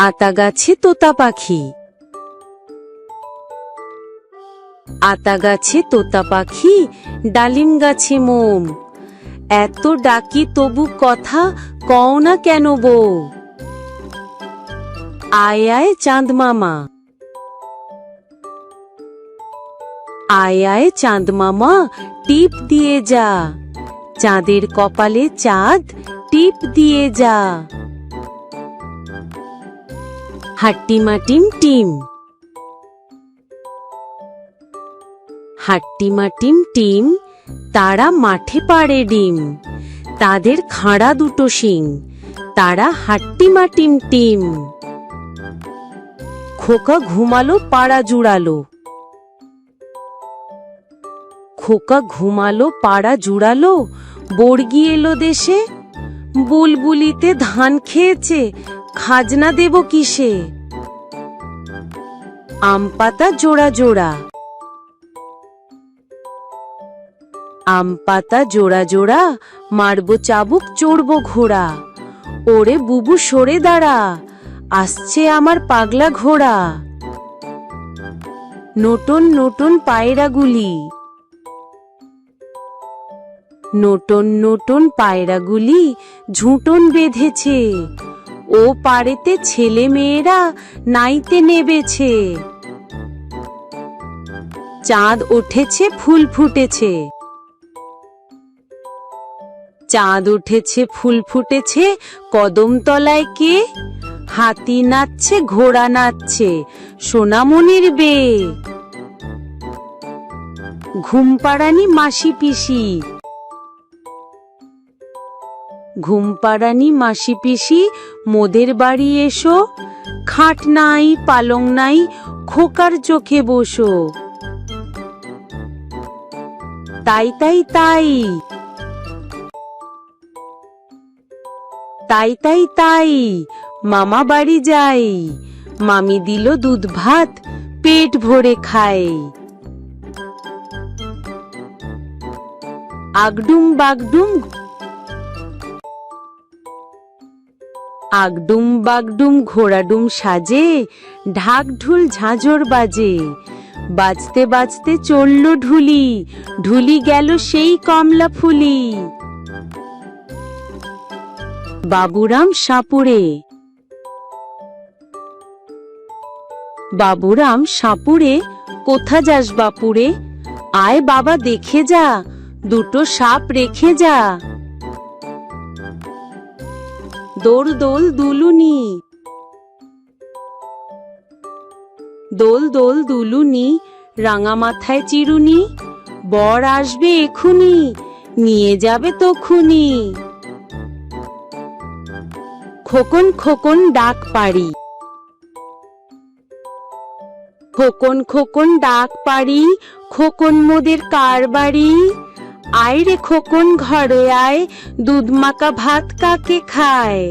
আতা গাছে তোতা পাখি। আতা গাছে তোতা পাখি, ডালিম গাছে মোম। এত ডাকি তবু কথা কও না কেন বউ? আয় আয় চাঁদ মামা। আয় আয় চাঁদ মামা, টিপ দিয়ে যা। চাঁদের কপালে চাঁদ, টিপ দিয়ে যা। হাট্টিমা টিম। টিম হাট্টিমা টিম তারা মাঠে পাড়ে ডিম। তাদের খাঁড়া দুটো শিং, তারা হাট্টিমা টিম টিম। খোকা ঘুমালো, পাড়া জুড়ালো। খোকা ঘুমালো, পাড়া জুড়ালো, বর্গি এলো দেশে। বুলবুলিতে ধান খেয়েছে, খাজনা দেব কিসে? আম পাতা জোড়া জোড়া। আম পাতা জোড়া জোড়া, মারবো চাবুক, চড়বো ঘোড়া। ওরে বুবু, সরে দাঁড়া, আসছে আমার পাগলা ঘোড়া। নতুন নতুন পায়রাগুলি নতুন নতুন পায়রাগুলি ঝুঁটন বেঁধেছে। ও পাড়েতে ছেলে মেয়েরা নাইতে নেবেছে। চাঁদ উঠেছে, ফুল ফুটেছে। চাঁদ উঠেছে, ফুল ফুটেছে কদম তলায় কে? হাতি নাচছে, ঘোড়া নাচছে, সোনামণির বে। ঘুমপাড়ানি মাসি পিসি ঘুমপাড়ানি মাসি পিসি, মোদের বাড়ি এসো, খাট নাই, পালং নাই, খোকার চোখে বসো। তাই তাই তাই। তাই তাই তাই। মামা বাড়ি যাই। মামি দিল দুধ ভাত, পেট ভরে খাই। আগডুম, বাগডুম আগডুম বাগডুম, ঘোড়াডুম সাজে ঢাক ঢুল ঝাঁঝর বাজে। বাজতে বাজতে চলল ঢুলি ঢুলি গেল সেই কমলা ফুলি। বাবুরাম সাপুড়ে। বাবুরাম সাপুড়ে, কোথা যাস বাপুরে? আয় বাবা, দেখে যা, দুটো সাপ রেখে যা। দোল দোল দুলুনি। দোল দোল দুলুনি, রাঙা মাথায় চিরুনি, বর আসবে এখুনি, নিয়ে যাবে তখুনি। খোকন খোকন ডাক পাড়ি। খোকন খোকন ডাক পাড়ি, খোকন মোদের কার বাড়ি আয় রে খোকন ঘরে আয় দুধ মাকা ভাত কাকে খায়?